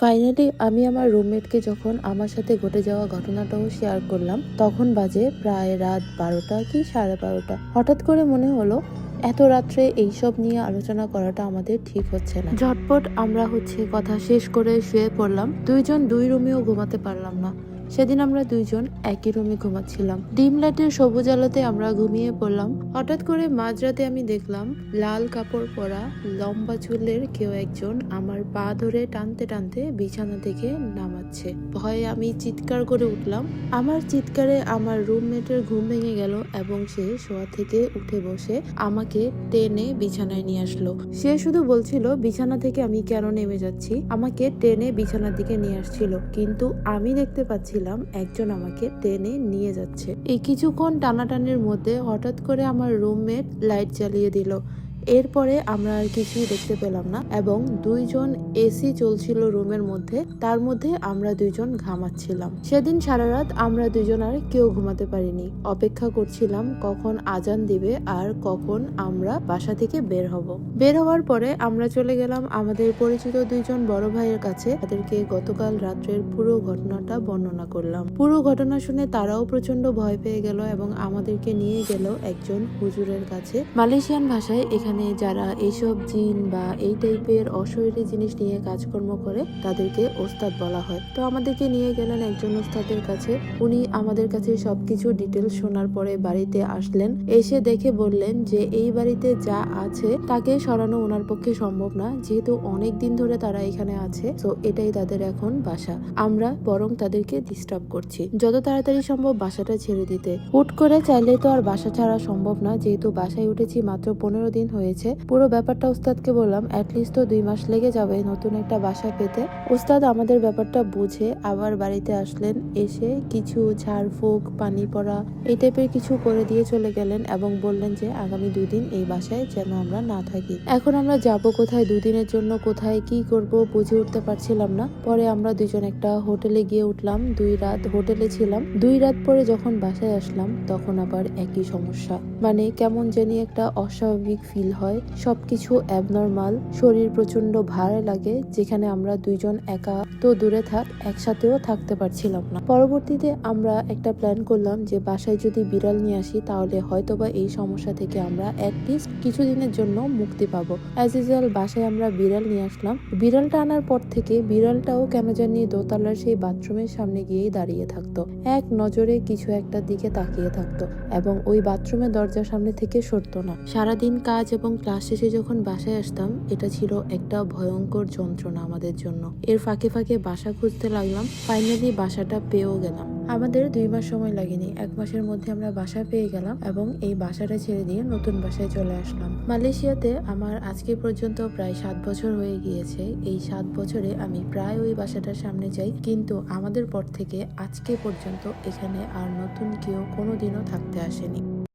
Finally আমি আমার রুমমেটকে যখন আমার সাথে ঘটে যাওয়া ঘটনাটাও শেয়ার করলাম, তখন বাজে প্রায় রাত বারোটা কি সাড়ে বারোটা। হঠাৎ করে মনে হলো, এত রাত্রে এইসব নিয়ে আলোচনা করাটা আমাদের ঠিক হচ্ছে না। ঝটপট আমরা হচ্ছে কথা শেষ করে শুয়ে পড়লাম। দুইজন দুই রুমেও ঘুমাতে পারলাম না। সেদিন আমরা দুইজন একই রুমে ঘুমাচ্ছিলাম। ডিম লাইটের সবুজ আলোতে আমরা ঘুমিয়ে পড়লাম। হঠাৎ করে মাঝরাতে আমি দেখলাম, লাল কাপড় পরা লম্বা চুলের কেউ একজন আমার পা ধরে টানতে টানতে বিছানা থেকে নামাচ্ছে। ভয়ে আমি চিৎকার করে উঠলাম। আমার চিৎকারে আমার রুমমেটের ঘুম ভেঙে গেল এবং সে শোয়া থেকে উঠে বসে আমাকে টেনে বিছানায় নিয়ে আসলো। সে শুধু বলছিল, বিছানা থেকে আমি কেন নেমে যাচ্ছি? আমাকে টেনে বিছানার দিকে নিয়ে আসছিল। কিন্তু আমি দেখতে পাচ্ছিলাম একজন আমাকে টেনে নিয়ে যাচ্ছে। এই কিছুক্ষণ টানাটানির মধ্যে হঠাৎ করে আমার রুমমেট লাইট জ্বালিয়ে দিল। এরপরে আমরা আর কিছুই দেখতে পেলাম না এবং দুইজন এসি চলছিল রুমের মধ্যে, তার মধ্যে আমরা দুইজন ঘামাচ্ছিলাম। সেদিন সারা রাত আমরা দুইজন আর কেউ ঘুমাতে পারিনি। অপেক্ষা করছিলাম কখন আজান দিবে আর কখন আমরা বাসা থেকে বের হব। বের হওয়ার পরে আমরা চলে গেলাম আমাদের পরিচিত দুইজন বড় ভাইয়ের কাছে। তাদেরকে গতকাল রাত্রের পুরো ঘটনাটা বর্ণনা করলাম। পুরো ঘটনা শুনে তারাও প্রচণ্ড ভয় পেয়ে গেল এবং আমাদেরকে নিয়ে গেল একজন হুজুরের কাছে। মালয়েশিয়ান ভাষায় এখানে যারা এইসব জিন বা এই টাইপের অশরীরী জিনিস নিয়ে কাজকর্ম করে, তাদেরকে ওস্তাদ বলা হয়। তো আমাদেরকে নিয়ে গেলেন একজন ওস্তাদের কাছে। উনি আমাদের কাছে সবকিছু ডিটেলস শোনার পরে বাড়িতে আসলেন। এসে দেখে বললেন যে, এই বাড়িতে যা আছে, তাকে সরানো ওনার পক্ষে সম্ভব না। যেহেতু অনেক দিন ধরে তারা এখানে আছে, তো এটাই তাদের এখন বাসা। আমরা বরং তাদেরকে ডিস্টার্ব করছি। যত তাড়াতাড়ি সম্ভব বাসাটা ছেড়ে দিতে। হুট করে চাইলে তো আর বাসা ছাড়া সম্ভব না। যেহেতু বাসায় উঠেছি মাত্র পনেরো দিন হয়েছে। পুরো ব্যাপারটা উস্তাদকে বললাম অ্যাটলিস্ট তো দুই মাস লেগে যাবে নতুন একটা বাসা পেতে। উস্তাদ আমাদের ব্যাপারটা বুঝে আবার বাড়িতে আসলেন। এসে কিছু ঝাড়ফুঁক, পানি পড়া এই টাইপের কিছু করে দিয়ে চলে গেলেন এবং বললেন যে, আগামী দুই দিন এই বাসায় যেন আমরা না থাকি। এখন আমরা যাব কোথায়? দুদিনের জন্য কোথায়? কি করব? বুঝে উঠতে পারছিলাম না। পরে আমরা দুজন একটা হোটেলে গিয়ে উঠলাম। দুই রাত হোটেলে ছিলাম। দুই রাত পরে যখন বাসায় আসলাম, তখন আবার একই সমস্যা। মানে কেমন জানি একটা অস্বাভাবিক ফিল হয়, সবকিছু অ্যাবনর্মাল শরীর প্রচণ্ড ভারে লাগে, যেখানে আমরা দুইজন একা তো দূরে থাক, একসাথেও থাকতে পারছিলাম না। পরবর্তীতে আমরা একটা প্ল্যান করলাম যে বাসায় যদি বিড়াল নিয়ে আসি, তাহলে হয়তোবা এই সমস্যা থেকে আমরা অ্যাটলিস্ট কিছুদিনের জন্য মুক্তি পাবো। অ্যাজ ইউজুয়াল বাসায় আমরা বিড়াল নিয়ে আসলাম। বিড়ালটা আনার পর থেকে বিড়ালটাও কেন জানি দোতলার সেই বাথরুমের সামনে গিয়েই দাঁড়িয়ে থাকতো। এক নজরে কিছু একটা দিকে তাকিয়ে থাকতো এবং ওই বাথরুমের দরজার সামনে থেকে সরতো না। সারাদিন কাজ এবং ক্লাস শেষে যখন বাসায় আসতাম, এটা ছিল একটা ভয়ঙ্কর যন্ত্রণা আমাদের জন্য। এর ফাঁকে ফাঁকে বাসা খুঁজতে লাগলাম ফাইনালি বাসাটা পেয়েও গেলাম। আমাদের দুই মাস সময় লাগেনি, এক মাসের মধ্যে আমরা বাসা পেয়ে গেলাম এবং এই বাসাটা ছেড়ে দিয়ে নতুন বাসায় চলে আসলাম। মালয়েশিয়াতে আমার আজকে পর্যন্ত প্রায় সাত বছর হয়ে গিয়েছে। এই সাত বছরে আমি প্রায় ওই বাসাটার সামনে যাই, কিন্তু আমাদের পর থেকে আজকে পর্যন্ত এখানে আর নতুন কেউ কোনোদিনও থাকতে আসেনি।